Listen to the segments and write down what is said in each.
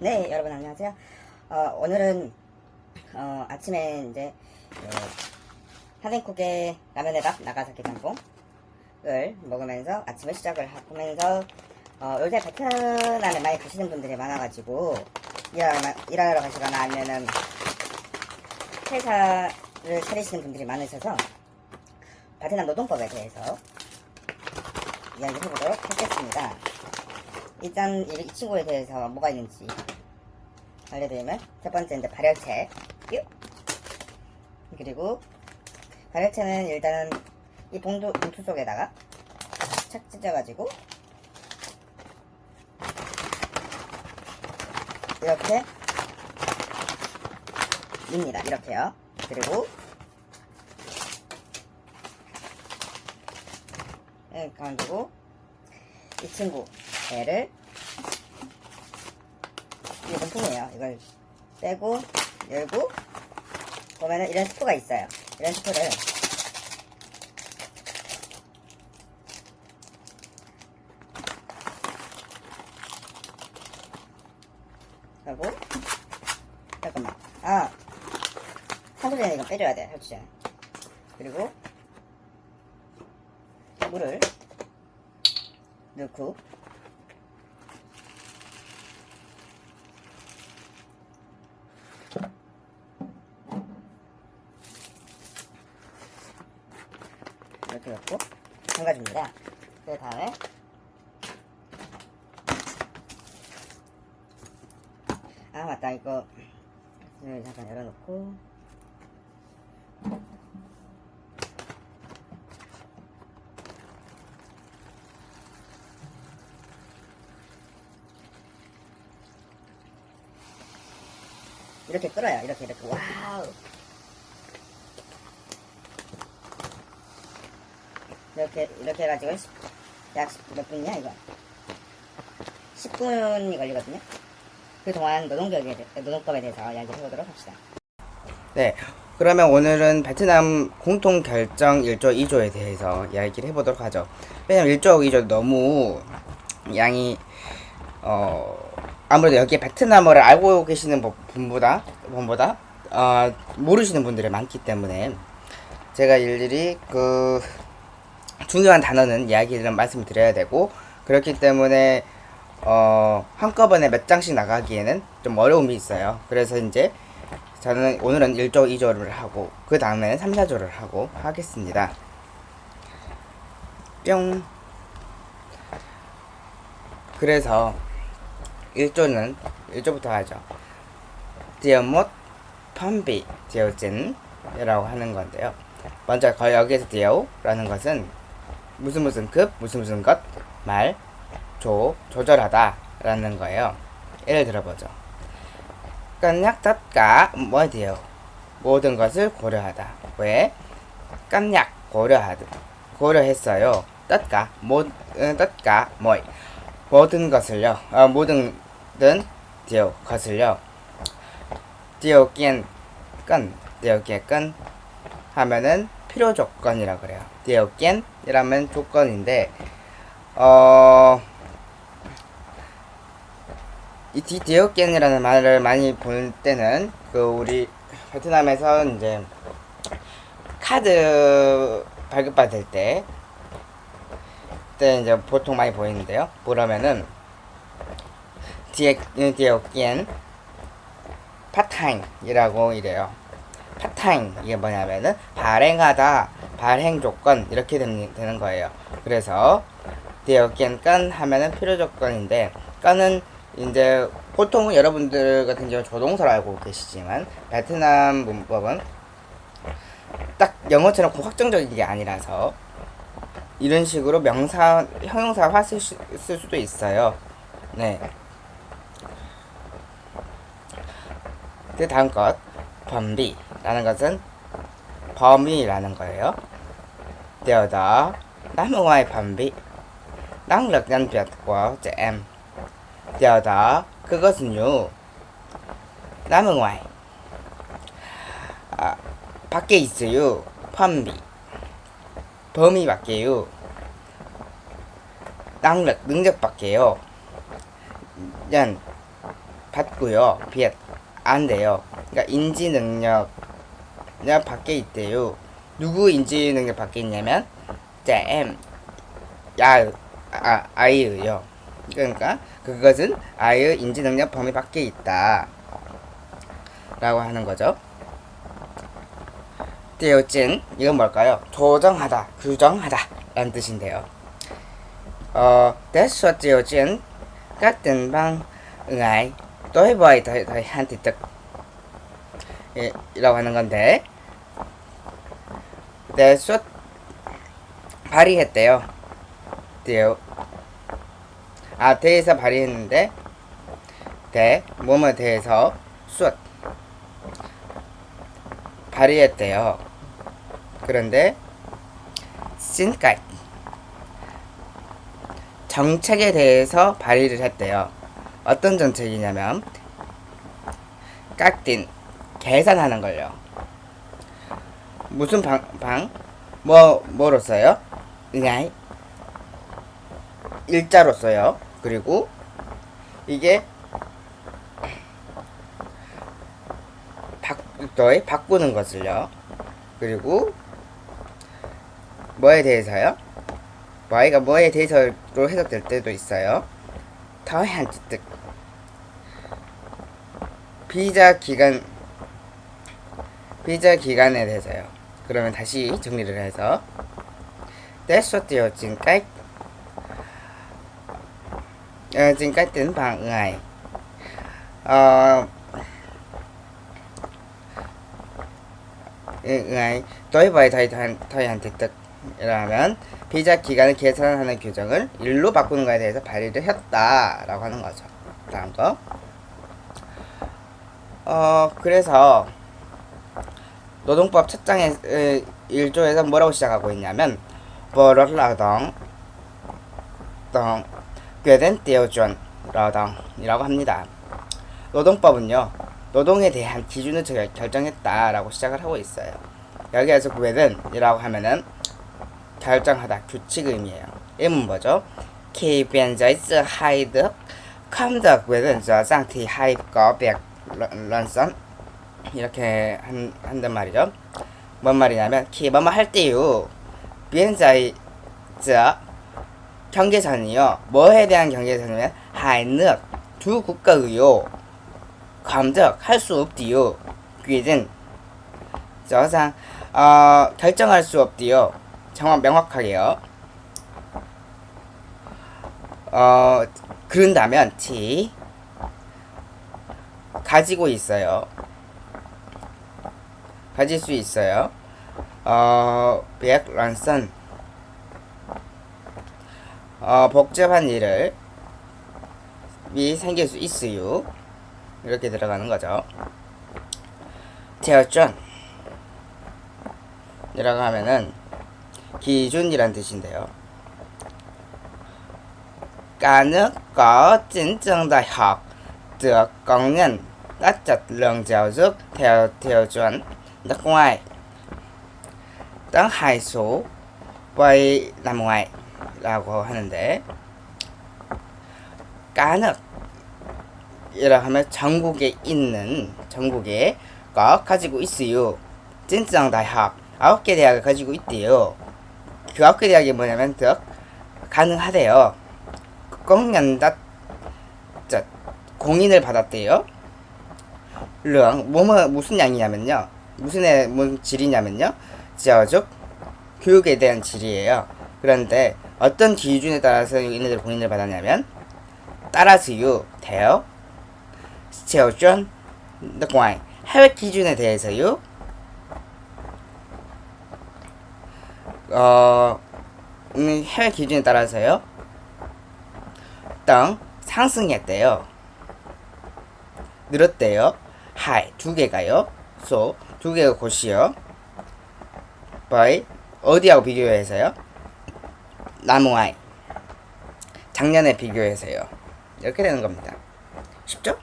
네, 여러분 안녕하세요. 어, 오늘은 어, 아침에 이제 어, 하덴국의 라면의 밥 나가사키 짬뽕을 먹으면서 아침을 시작을 하면서 어, 요새 베트남에 많이 가시는 분들이 많아가지고 일하러, 일하러 가시거나 아니면은 회사를 차리시는 분들이 많으셔서 베트남 노동법에 대해서 이야기 해보도록 하겠습니다. 일단 이, 이 친구에 대해서 뭐가 있는지 알려드리면 첫 번째 이제 발열체. 뾰! 그리고 발열체는 일단은 이 봉투, 봉투 속에다가 착 찢어가지고 이렇게 입니다. 이렇게요. 그리고 예, 가지고 이 친구 얘를 이게 본품이에요. 이걸 빼고 열고 보면은 이런 스프가 있어요. 이런 스프를 하고 잠깐만 아 살짝 전에 이거 빼줘야 돼 살짝 전에 그리고 물을 넣고 이렇게 넣고 담가줍니다. 그 다음에 아 맞다. 이거 이거 잠깐 열어놓고. 이렇게 끓어요. 이렇게 이렇게. 와우 이렇게 해가지고 약 몇 분이냐 이거. 10분이 걸리거든요. 그동안 노동격에 대- 노동법에 대해서 이야기를 해보도록 합시다. 네, 그러면 오늘은 베트남 공통 결정 1조 2조에 대해서 이야기를 해보도록 하죠. 왜냐면 1조 2조 너무 양이 어 아무래도 여기에 베트남어를 알고 계시는 분- 분보다 분보다 어 모르시는 분들이 많기 때문에 제가 일일이 그 중요한 단어는 이야기를 말씀을 드려야 되고 그렇기 때문에 어 한꺼번에 몇 장씩 나가기에는 좀 어려움이 있어요. 그래서 이제 저는 오늘은 1조 2조를 하고 그 다음에는 3, 4조를 하고 하겠습니다. 뿅. 그래서 1조는 1조부터 하죠. 디어못 펌비 디어진이라고 하는 건데요. 먼저 거 여기에서 디어라는 것은 무슨 무슨 급 무슨 무슨 것 말, 조, 조절하다 라는 거예요. 예를 들어보죠. cả 뭐에 대요 모든 것을 고려하다. 왜? 깜약 고려하다. 고려했어요. cả 모 cả 뭐 모든 것을요. 어, 모든 든 điều 것을요. điều kiện 끈 kiện 끈 하면은 필요 조건이라 그래요. điều kiện 이라면 조건인데 어 이 디디오겐이라는 말을 많이 볼 때는 그 우리 베트남에서 이제 카드 발급받을 때 그때 이제 보통 많이 보이는데요. 뭐라면은 디에 디오겐 파타임이라고 이래요. 파타임 이게 뭐냐면은 발행하다 발행 조건 이렇게 되는, 거예요. 그래서 디오겐 건 하면은 필요 조건인데 건은 이제 보통 여러분들 같은 경우 조동사로 알고 계시지만 베트남 문법은 딱 영어처럼 그 확정적인 게 아니라서 이런 식으로 명사 형용사 화 쓸, 수- 쓸 수도 있어요. 네. 그 다음 것 범비 라는 것은 범위라는 거예요. Nhận biết của trẻ em. Điều đó 그것은요 ngoài 아, 밖에 있어요. 범위 범위 밖에요. lực 능력 밖에요. 연 받고요. 비에 안 돼요. 그러니까 인지 능력 력 밖에 있대요. 누구 인지 능력 밖에 있냐면 잼, 야, 아, 아이요. 그러니까 그것은 아이의 인지 능력 범위 밖에 있다. 라고 하는 거죠. 띄어진 이건 뭘까요? 조정하다, 규정하다 라는 뜻인데요. 어, 대서 띄어진 같은 방 응아이 thị thực 예, 이라고 하는 건데 대xuất 발의했대요. 띄어 아 대에서 발의했는데 대 뭐뭐 대해서 숫 발의했대요. 그런데 신까이 정책에 대해서 발의를 했대요. 어떤 정책이냐면 깍딘 계산하는 걸요. 무슨 방, 방? 뭐, 뭐로 써요? 그냥 일자로 써요. 그리고 이게 바, 또의 바꾸는 것을요. 그리고 뭐에 대해서요? y가 뭐에 대해서로 해석될 때도 있어요. 더한 뜻 비자 기간 비자 기간에 대해서요. 그러면 다시 정리를 해서 ngày ờ, ngày đối với thời thời thời hạn 득득이라면 비자 기간을 계산하는 규정을 일로 바꾸는 것에 대해서 발의를 했다라고 하는 거죠. 다음 거. 어 그래서 노동법 첫 장에 1조에서 뭐라고 시작하고 있냐면 버릇라동 동 괴된 띄어준 라동이라고 합니다. 노동법은요 노동에 대한 기준을 결- 결정했다라고 시작을 하고 있어요. 여기에서 괴된이라고 하면은 결정하다 규칙 의미예요. 이문 뭐죠? thì hay có việc luận, luận dẫn 이렇게 한, 한단 말이죠. 뭔 말이냐면 khi 뭐뭐 할 때요. 비엔자이 자 경계선이요. 뭐에 대한 경계선이면 하이nước 두 국가의요. 감적 할 수 없디요. 규진. 저상 어 결정할 수 없디요. 정확 명확하게요. 어 그런다면 티 가지고 있어요 가질 수 있어요 어 백란선 어 복잡한 일을 이 생길 수 있어요 이렇게 들어가는 거죠 제어전 이라고 하면은 기준이란 뜻인데요. học được công nhận các chất lượng giáo dục theo tiêu chuẩn nước ngoài. Tăng hải số với năm ngoài 라고 하는데 cả nước 이라 하면 전국에 있는 전국에 가 가지고 있어요. 진정 대학 아홉 개 대학을 가지고 있대요. 그 아홉 개 대학이 뭐냐면 더 가능하대요. 공연다 저 공인을 받았대요. lượng 뭐뭐 무슨 양이냐면요. 무슨 애, 무슨 질이냐면요. 지어적 교육에 대한 질이에요. 그런데 어떤 기준에 따라서 얘네들 공인을 받았냐면 따라서요. 지어전 nước ngoài 해외 기준에 대해서요. 어, 음, 해외 기준에 따라서요. 땅 상승했대요. 늘었대요. 하이 두 개가요. 소 두 개가 곧이요. 바이 어디하고 비교해서요? 나무아이 작년에 비교해서요. 이렇게 되는 겁니다. 쉽죠?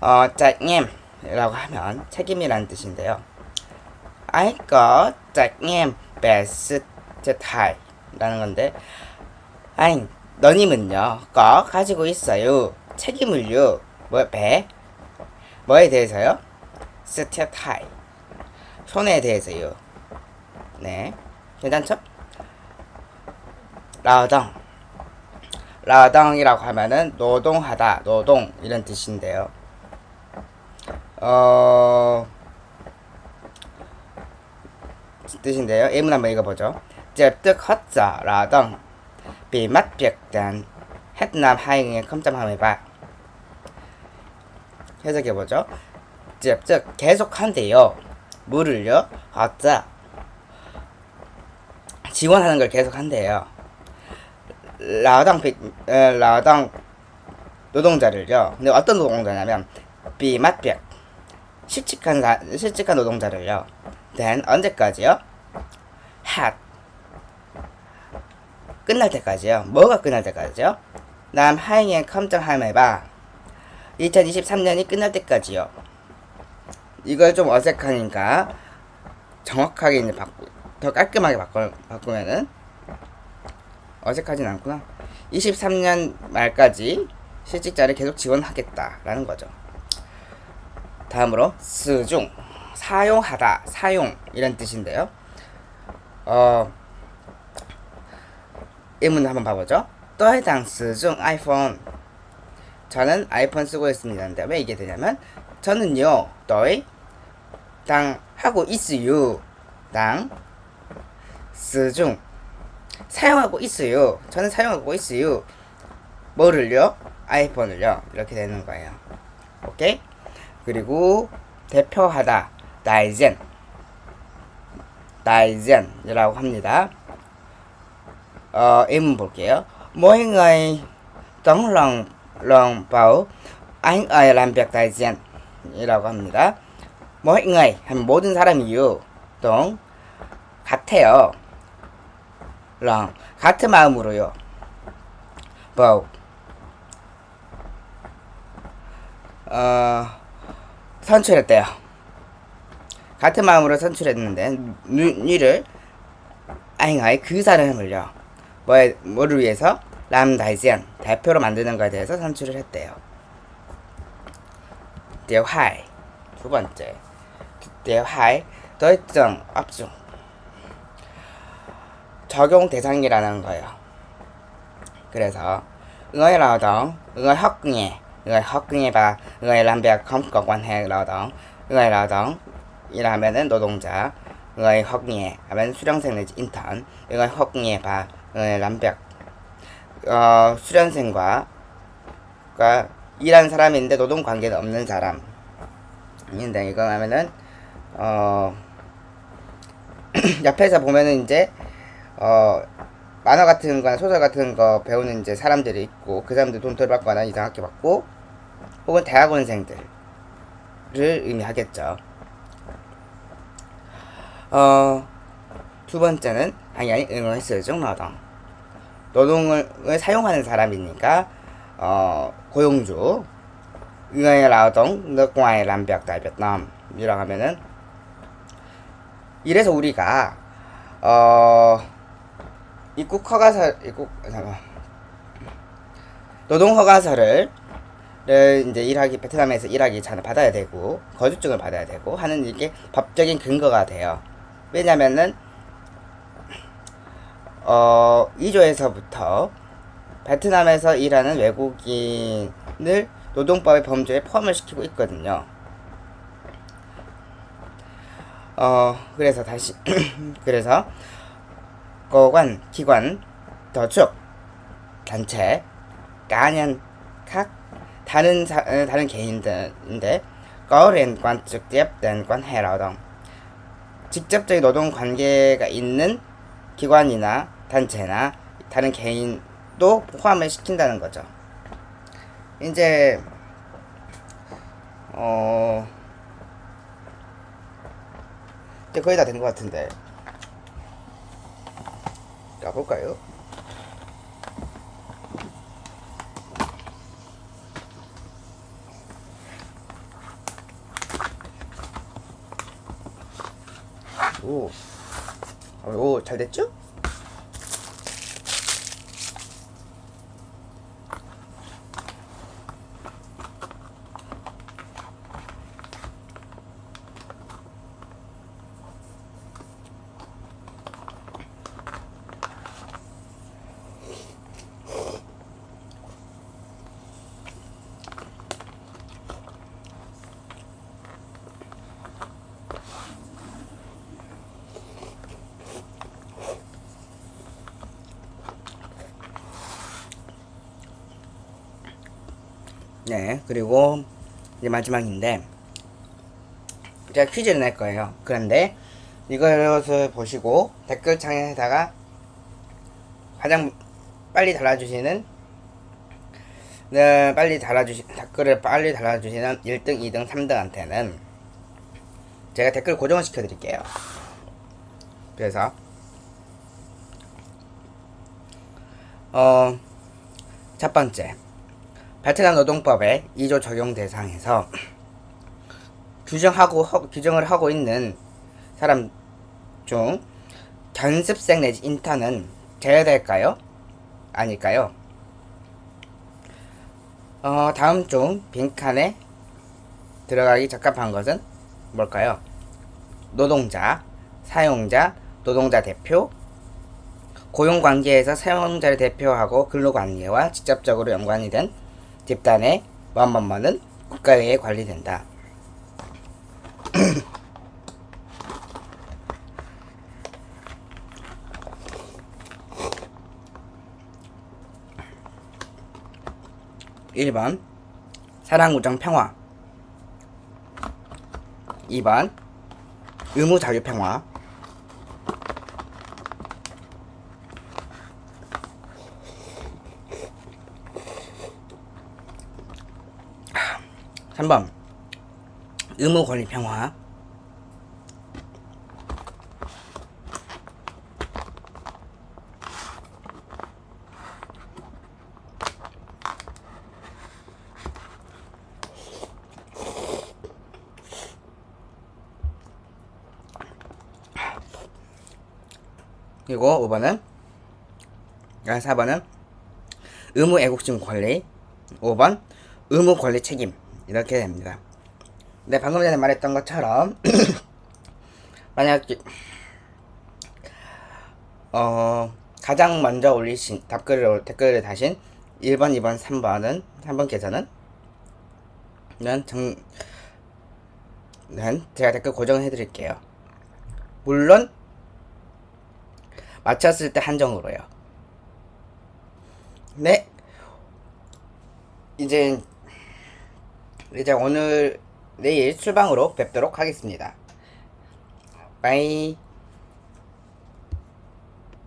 어, 책임이라고 하면 책임이라는 뜻인데요. nhiệm về sự thiệt hại 라는 건데 anh 너님은요, 거 가지고 있어요. 책임을요. 뭐, 배? 뭐에 대해서요? 스텝 하이. 손에 대해서요. 네. 괜찮죠? 라당. 라당이라고 하면은 노동하다, 노동 이런 뜻인데요. 어 뜻인데요. 예문 한번 읽어보죠. Đông Bị mất việc đến hết năm 2023 해석해보죠. 즉, 즉 계속 한대요. 뭐를요? 어짜 지원하는 걸 계속 한대요. 라당 라당 노동자를요. 근데 어떤 노동자냐면 비맛벽 실직한 사, 실직한 노동자를요. 된 언제까지요? 핫 끝날 때까지요. 뭐가 끝날 때까지요? 남 하행의 컴정함해봐 2023년이 끝날 때까지요. 이걸 좀 어색하니까 정확하게 이제 바꾸, 더 깔끔하게 바꾸, 바꾸면은 어색하진 않구나. 23년 말까지 실직자를 계속 지원하겠다라는 거죠. 다음으로 스중 사용하다 사용 이런 뜻인데요. 어 예문 한번 봐보죠. 또해당 스중 아이폰 저는 아이폰 쓰고 있습니다인데 왜 이게 되냐면 저는요 또이 당 하고 있어요. 당 스중. 사용하고 있어요. 저는 사용하고 있어요. 뭐를요? 아이폰을요. 이렇게 되는 거예요. 오케이? 그리고 대표하다. 다이젠. 다이젠이라고 합니다. 어, em 볼게요. Mỗi người làm việc đại diện 이라고 합니다. người 하면 모든 사람이요. 동 같아요. 랑 같은 마음으로요. 뭐 어, 선출했대요. 같은 마음으로 선출했는데 니를 아잉아이 그 사람을요. 뭐에, 뭐를 위해서? 람다이지안 대표로 만드는 것에 대해서 산출을 했대요. 대화이 두 번째 대화이 더이정 압중 적용 대상이라는 거예요. 그래서 người lao động, người học nghề, người học nghề và người làm việc không có quan hệ lao động, người lao động 이라면은 노동자, người học nghề 하면 수령생 내지 인턴, người học nghề và người làm việc 어, 수련생과 가 일하는 사람인데 노동 관계는 없는 사람. 인데 이거 하면은 어 옆에서 보면은 이제 어 만화 같은 거나 소설 같은 거 배우는 이제 사람들이 있고 그 사람들 돈 덜 받거나 이상하게 받고 혹은 대학원생들을 의미하겠죠. 어 두 번째는 당연히 응원 쓰중 노동. 노동을 사용하는 사람이니까 어, 고용주 làm việc tại Việt Nam 이라고 하면은 이래서 우리가 어 입국 허가서 입국 잠깐 노동 허가서를 를 이제 일하기 베트남에서 일하기 전에 받아야 되고 거주증을 받아야 되고 하는 이게 법적인 근거가 돼요. 왜냐면은 어 2조에서부터 베트남에서 일하는 외국인을 노동법의 범죄에 포함을 시키고 있거든요. 어, 그래서 다시, 그래서, 거관, 기관, 더축, 단체, 가년, 각, 다른, 사, 어, 다른 개인들인데, 거랜관 tiếp 된 관해劳动. 직접적인 노동 관계가 있는 기관이나 단체나 다른 개인도 포함을 시킨다는 거죠. 이제 어 이제 거의 다 된 것 같은데 가볼까요? 오, 오, 잘 됐죠? 네, 그리고 이제 마지막인데 제가 퀴즈를 낼 거예요. 그런데 이것을 보시고 댓글창에다가 가장 빨리 달아주시는 네, 빨리 달아주시 댓글을 빨리 달아주시는 1등, 2등, 3등한테는 제가 댓글 고정을 시켜드릴게요. 그래서 어, 첫 번째 베트남 노동법의 2조 적용 대상에서 규정하고 허- 규정을 하고 있는 사람 중 견습생 내지 인턴은 제외될까요? 아닐까요? 어, 다음 중 빈칸에 들어가기 적합한 것은 뭘까요? 노동자, 사용자, 노동자 대표, 고용 관계에서 사용자를 대표하고 근로 관계와 직접적으로 연관이 된 집단의 뭐뭐뭐는 국가에 관리된다. 일번 사랑, 우정, 평화 2번 의무, 자유, 평화 3번. 의무 권리 평화. 그리고 5번은 아 4번은 의무 애국심 권리. 5번 의무 권리 책임 이렇게 됩니다. 네 방금 전에 말했던 것처럼 만약 어 가장 먼저 올리신 답글을 댓글을 다신 1번, 2번, 3번은 3번께서는 는 정, 는 제가 댓글 고정해 드릴게요. 물론 맞췄을 때 한정으로요. 네. 이제 이제 오늘 내일 출방으로 뵙도록 하겠습니다. 바이.